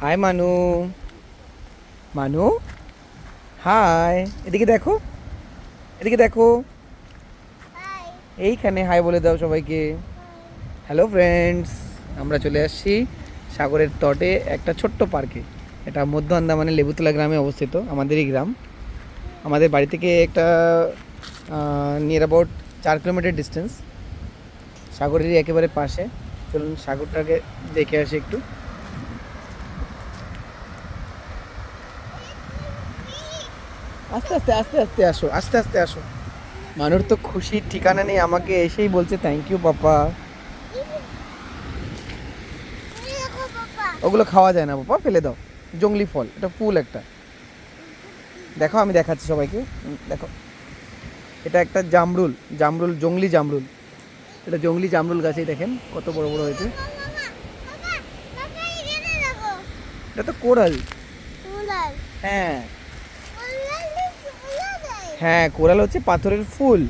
High মানু মানু high এদিকে দেখো। এদিকে দেখো। এইখানে হাই বলে দাও সবাইকে। হ্যালো ফ্রেন্ডস আমরা চলে আসছি সাগরের তটে একটা ছোট্ট পার্কে। এটা মধ্য আন্দামানে লেবুতলা গ্রামে অবস্থিত আমাদেরই গ্রাম। আমাদের বাড়ি থেকে একটা নিয়ার অ্যাবাউট চার কিলোমিটার ডিস্টেন্স সাগরেরই একেবারে পাশে। চলুন সাগরটাকে দেখে আসি একটু। আস্তে আস্তে আস্তে আস্তে আসো আস্তে আস্তে আসো। মানুষ তো খুশির ঠিকানা নেই আমাকে এসেই বলছে থ্যাংক ইউ পাপা ওগুলো খাওয়া যায় না বাবা ফেলে দাও। জঙ্গলি ফল এটা ফুল একটা। দেখো আমি দেখাচ্ছি সবাইকে। দেখো। এটা একটা জামরুল জামরুল জঙ্গলি জামরুল। এটা জঙ্গলি জামরুল গাছেই দেখেন কত বড় বড় হয়েছে। এটা তো কোরাল। হ্যাঁ। হ্যাঁ কোরাল হচ্ছে পাথরের ফুল।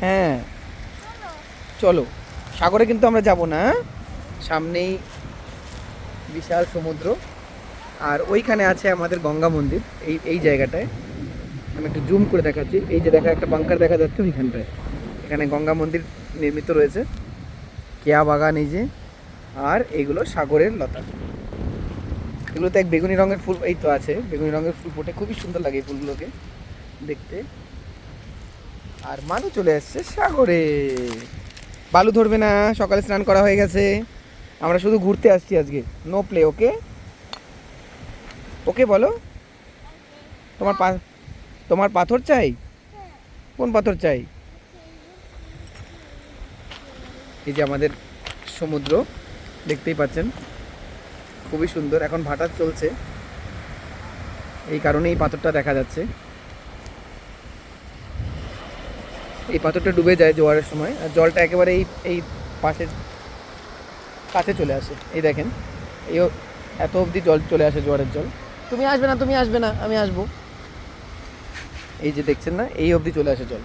হ্যাঁ। চলো, সাগরে কিন্তু আমরা যাব না? সামনেই বিশাল সমুদ্র। আর ওইখানে আছে আমাদের গঙ্গা মন্দির, এই এই জায়গাটায়। আমি একটু জুম করে দেখাচ্ছি। এই যে দেখা, একটা বাংকার দেখা যাচ্ছে ওইখানটায়। এখানে গঙ্গা মন্দির নির্মিত রয়েছে। কেয়া বাগান এই যে। আর এইগুলো সাগরের লতা। এগুলোতে এক বেগুনি রঙের ফুল, এই তো আছে। বেগুনি রঙের ফুল ফোটে। খুবই সুন্দর লাগে এই ফুলগুলোকে। দেখতে। আর মানু চলে আসছে সাগরে। বালু ধরবে না, সকালে স্নান করা হয়ে গেছে। আমরা শুধু ঘুরতে আসছি আজকে। নো প্লে ওকে ওকে বলো? তোমার পা, তোমার পাথর চাই? কোন পাথর চাই? এই যে আমাদের সমুদ্র, দেখতেই পাচ্ছেন। খুবই সুন্দর, এখন ভাটা চলছে। এই কারণে এই পাথরটা দেখা যাচ্ছে। এই পাথরটা ডুবে যায় জোয়ারের সময় আর জলটা একেবারে এই এই পাশের কাছে চলে আসে। এই দেখেন এই এত অবধি জল চলে আসে জোয়ারের জল। তুমি আসবে না তুমি আসবে না আমি আসব। এই যে দেখছেন না এই অবধি চলে আসে জল।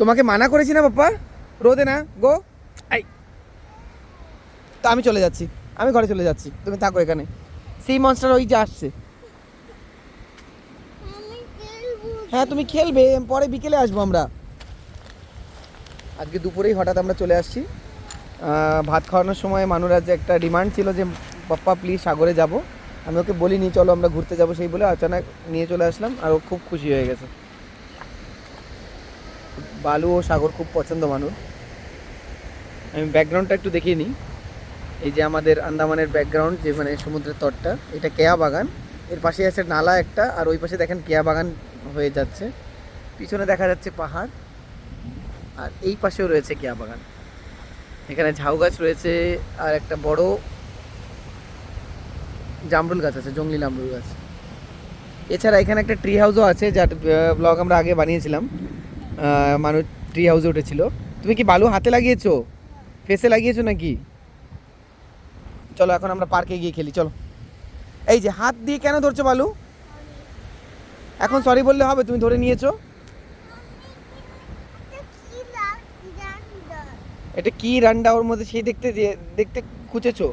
তোমাকে মানা করেছি না বাপ্পা? রোদে না গো। আই। তো আমি চলে যাচ্ছি আমি ঘরে চলে যাচ্ছি তুমি থাকো এখানে। সেই মনস্টার ওই যে আসছে। হ্যাঁ তুমি খেলবে পরে বিকেলে আসব আমরা। আজকে দুপুরেই হঠাৎ আমরা চলে আসছি। ভাত খাওয়ানোর সময় মানুরাজ একটা ডিমান্ড ছিল যে, পাপ্পা প্লিজ সাগরে যাব। আমি ওকে বলিনি, চলো আমরা ঘুরতে যাব সেই বলে আচানক নিয়ে চলে আসলাম আর ও খুব খুশি হয়ে গেছে। বালু ও সাগর খুব পছন্দ মানুষ আমি ব্যাকগ্রাউন্ডটা একটু দেখিয়ে নিই। এই যে আমাদের আন্দামানের ব্যাকগ্রাউন্ড, যে মানে সমুদ্রের তটটা, এটা কেয়া বাগান। এর পাশে আছে নালা একটা, আর ওই পাশে দেখেন কেয়া বাগান হয়ে যাচ্ছে। পিছনে দেখা যাচ্ছে পাহাড়। আর এই পাশেও রয়েছে কেয়া বাগান। এখানে ঝাউ গাছ রয়েছে আর একটা বড় জামরুল গাছ আছে, জঙ্গলি জামরুল গাছ। এছাড়া এখানে একটা ট্রি হাউসও আছে যার ব্লগ আমরা আগে বানিয়েছিলাম। মানুষ ট্রি হাউসে উঠেছিল। তুমি কি বালু হাতে লাগিয়েছো? ফেসে লাগিয়েছো নাকি? চলো এখন আমরা পার্কে গিয়ে খেলি, চলো। এই যে হাত দিয়ে কেন ধরছো বালু? এখন সরি বললে হবে, তুমি ধরে নিয়েছো। এটা কি রান্ডা ওর মধ্যে সেই দেখতে দেখতে খুঁজেছো?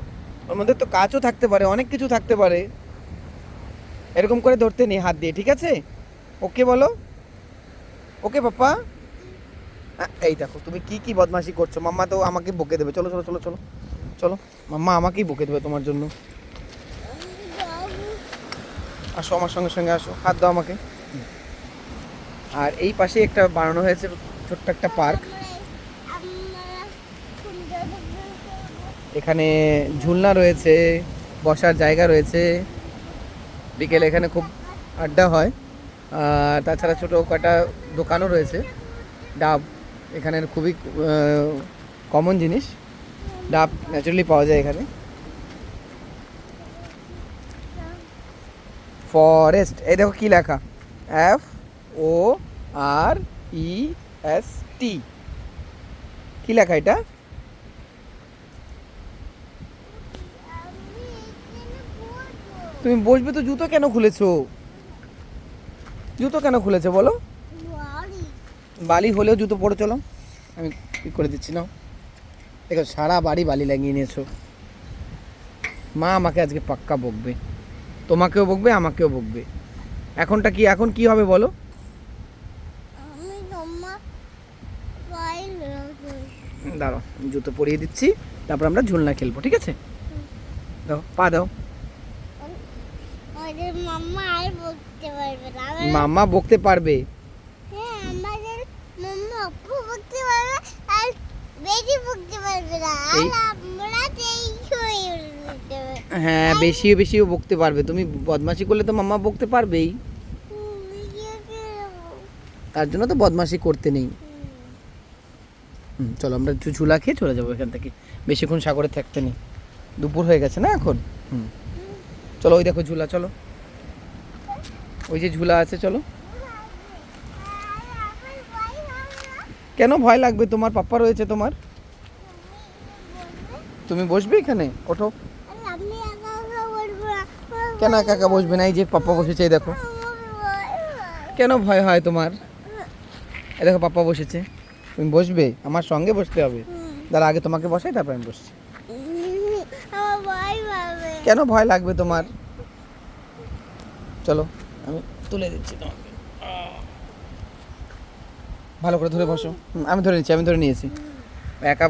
ওর মধ্যে তো কাঁচও থাকতে পারে, অনেক কিছু থাকতে পারে। এরকম করে ধরতে নেই হাত দিয়ে, ঠিক আছে? ওকে বলো। ওকে পাপ্পা এই দেখো, তুমি কি কি বদমাশি করছ? মাম্মা তো আমাকে বকে দেবে। চলো চলো চলো চলো। চলো, মাম্মা আমাকেই বকে দেবে তোমার জন্য। আসো, আমার সঙ্গে সঙ্গে আসো। হাত দাও আমাকে। আর এই পাশে একটা বানানো হয়েছে, ছোট্ট একটা পার্ক। এখানে ঝুলনা রয়েছে, বসার জায়গা রয়েছে। বিকেলে এখানে খুব আড্ডা হয়। তাছাড়া ছোটো কটা দোকানও রয়েছে। ডাব এখানের খুবই কমন জিনিস। ডাব ন্যাচারালি পাওয়া যায় এখানে। ফরেস্ট এই দেখো কি লেখা? এফ ও আর ই এস টি কি লেখা এটা? তুমি বসবে তো জুতো কেন খুলেছো? জুতো কেন খুলেছো বলো? বালি হলেও জুতো পরে চলো। আমি করে দিচ্ছি না দেখো, সারা বাড়ি বালি লাগিয়ে নিয়েছো। মা আমাকে আজকে পাক্কা বকবে। তোমাকেও বকবে আমাকেও বকবে। এখনটা কি এখন কি হবে বলো? দাঁড়াও জুতো পরিয়ে দিচ্ছি তারপর আমরা ঝুলনা খেলব ঠিক আছে? দাও পা দাও। মাম্মা বকতে পারবে না বকতে পারবে। হ্যাঁ আমাদের মাম্মা আপু বকতে পারবে আর বেশি বকতে পারবে না আর এই- আমরা সেই হয়ে বকতে পারবে হ্যাঁ বেশিও বেশিও বকতে পারবে। তুমি বদমাশি করলে তো মামা বকতে পারবেই। তার জন্য তো বদমাশি করতে নেই। হুম, চলো আমরা একটু ঝুলা খেয়ে চলে যাব এখান থেকে। বেশিক্ষণ সাগরে থাকতে নেই। দুপুর হয়ে গেছে না এখন? হুম। চলো ওই দেখো ঝুলা চলো। ওই যে ঝুলা আছে চলো। কেন ভয় লাগবে? তোমার পাপ্পা রয়েছে তোমার। তুমি বসবে এখানে? ওঠো আমি একা একা বলব না কেন একা বসবে না? এই যে পাপ্পা বসেছে, এই দেখো। কেন ভয় হয় তোমার? এই দেখো, পাপ্পা বসেছে। তুমি বসবে? আমার সঙ্গে বসতে হবে। দাঁড়া, আগে তোমাকে বসাই, তারপর আমি বসছি। ভয় কেন ভয় লাগবে তোমার? চলো, আমি তুলে দিচ্ছি তোমাকে। ভালো করে ধরে বসো। আমি ধরে নিচ্ছি, আমি ধরে নিয়েছি। একা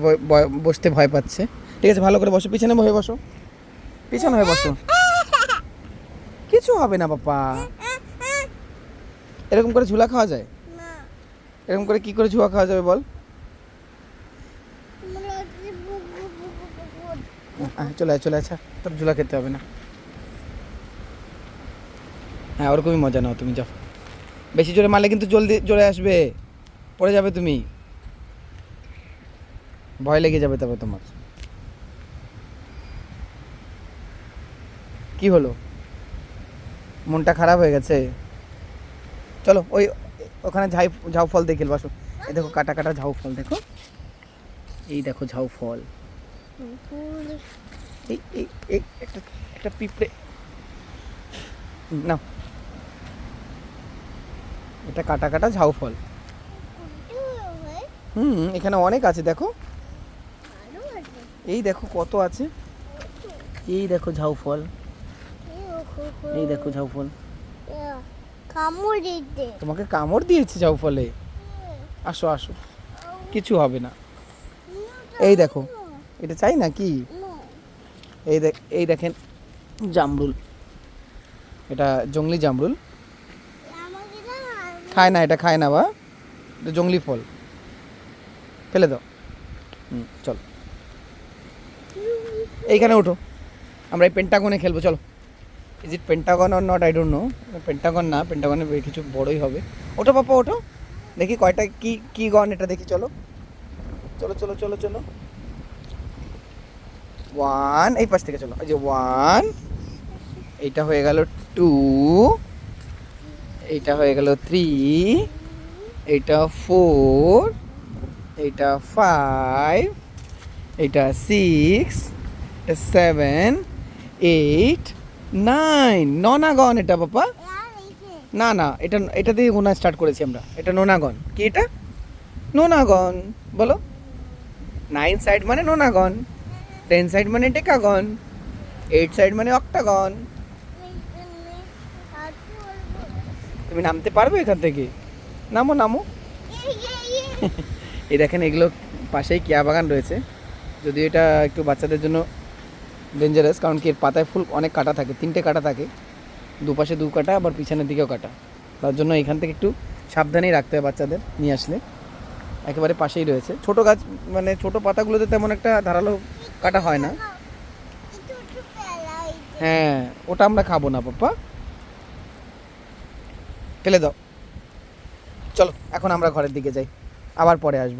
বসতে ভয় পাচ্ছে। ঠিক আছে, ভালো করে বসো। পিছনে হয়ে বসো। পিছনে হয়ে বসো। কিছু হবে না বাপ্পা। এরকম করে ঝুলা খাওয়া যায়? এরকম করে কি করে ঝুলা খাওয়া যাবে বল? আহ, চলে আয় চলে আচ্ছা তোর ঝুলা খেতে হবে না। হ্যাঁ ওরকমই মজা নাও তুমি যাও। বেশি জোরে মারলে কিন্তু জলদি জোরে আসবে। পড়ে যাবে তুমি। ভয় লেগে যাবে তবে তোমার। কি হলো? মনটা খারাপ হয়ে গেছে। চলো, ওই ওখানে ঝাই ঝাউ ফল দেখে বসো। এই দেখো, কাটা কাটা ঝাউ ফল, দেখো। এই দেখো ঝাউ ফল। এই এই এই, একটা একটা পিঁপড়ে। নাও। এটা কাটা কাটা ঝাউ ফল। হুম, এখানে অনেক আছে, দেখো। এই দেখো কত আছে। এই দেখো ঝাউ ফল। এই দেখো ঝাউ ফল তোমাকে কামড় দিয়েছে ঝাউ ফলে আসো আসো। কিছু হবে না। এই দেখো এটা চাই না কি? এই দেখ এই দেখেন জামরুল। এটা জংলি জামরুল। খায় না এটা খায় না বা? এটা জংলি ফল। ফেলে দাও। হুম চল। এইখানে ওঠো। আমরা এই পেন্টাগনে খেলব চলো। Is it pentagon or not I don't know pentagon না পেন্টাগনে কিছু বড়ই হবে। ওঠো পাপা, ওঠো। দেখি কয়টা, কি কি গন এটা দেখি, চলো। চলো চলো চলো চলো। ওয়ান এই পাশ থেকে চলো। এই যে ওয়ান এইটা হয়ে গেল টু এইটা হয়ে গেল থ্রি এইটা ফোর এইটা ফাইভ এইটা six seven eight nine nonagon এটা বাবা। না না এটা এটা দিয়ে গোনা স্টার্ট করেছি আমরা। এটা নোনাগন কি এটা? নোনাগন বলো। নাইন সাইড মানে নোনাগন টেন সাইড মানে টেকাগন এইট সাইড মানে অক্টাগন তুমি নামতে পারবে এখান থেকে? নামো নামো। এই দেখেন এগুলো পাশেই কেয়া বাগান রয়েছে। যদিও এটা একটু বাচ্চাদের জন্য ডেঞ্জারাস কারণ কি এর পাতায় ফুল অনেক কাটা থাকে, তিনটে কাটা থাকে। দুপাশে দু কাটা, আবার পিছনের দিকেও কাটা। তার জন্য এখান থেকে একটু সাবধানেই রাখতে হয় বাচ্চাদের নিয়ে আসলে। একেবারে পাশেই রয়েছে। ছোট গাছ মানে ছোট পাতাগুলোতে তেমন একটা ধারালো কাটা হয় না। হ্যাঁ ওটা আমরা খাব না, পাপ্পা। ফেলে দাও। চলো, এখন আমরা ঘরের দিকে যাই। আবার পরে আসব।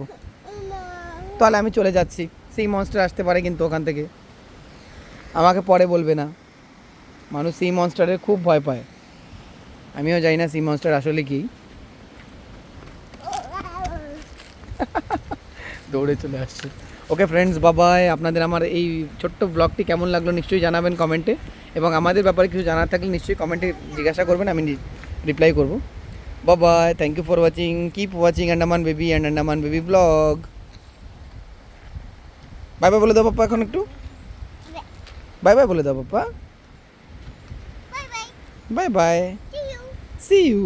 তাহলে আমি চলে যাচ্ছি। সেই মনস্টার আসতে পারে কিন্তু ওখান থেকে। আমাকে পরে বলবে না। মানুষ সেই মনস্টারের খুব ভয় পায়। আমিও জানি না সেই মনস্টার আসলে কি। দৌড়ে চলে আসছে। ওকে ফ্রেন্ডস বাবাই আপনাদের আমার এই ছোট্ট ব্লগটি কেমন লাগল নিশ্চয়ই জানাবেন কমেন্টে এবং আমাদের ব্যাপারে কিছু জানার থাকলে নিশ্চয়ই কমেন্টে জিজ্ঞাসা করবেন, আমি রিপ্লাই করব। Babai thank you for watching keep watching Andaman baby and Andaman baby blog bye bye বলে দাও পাপ্পা এখন একটু। বাই বাই বলে দাও পাপা। Bye bye. See you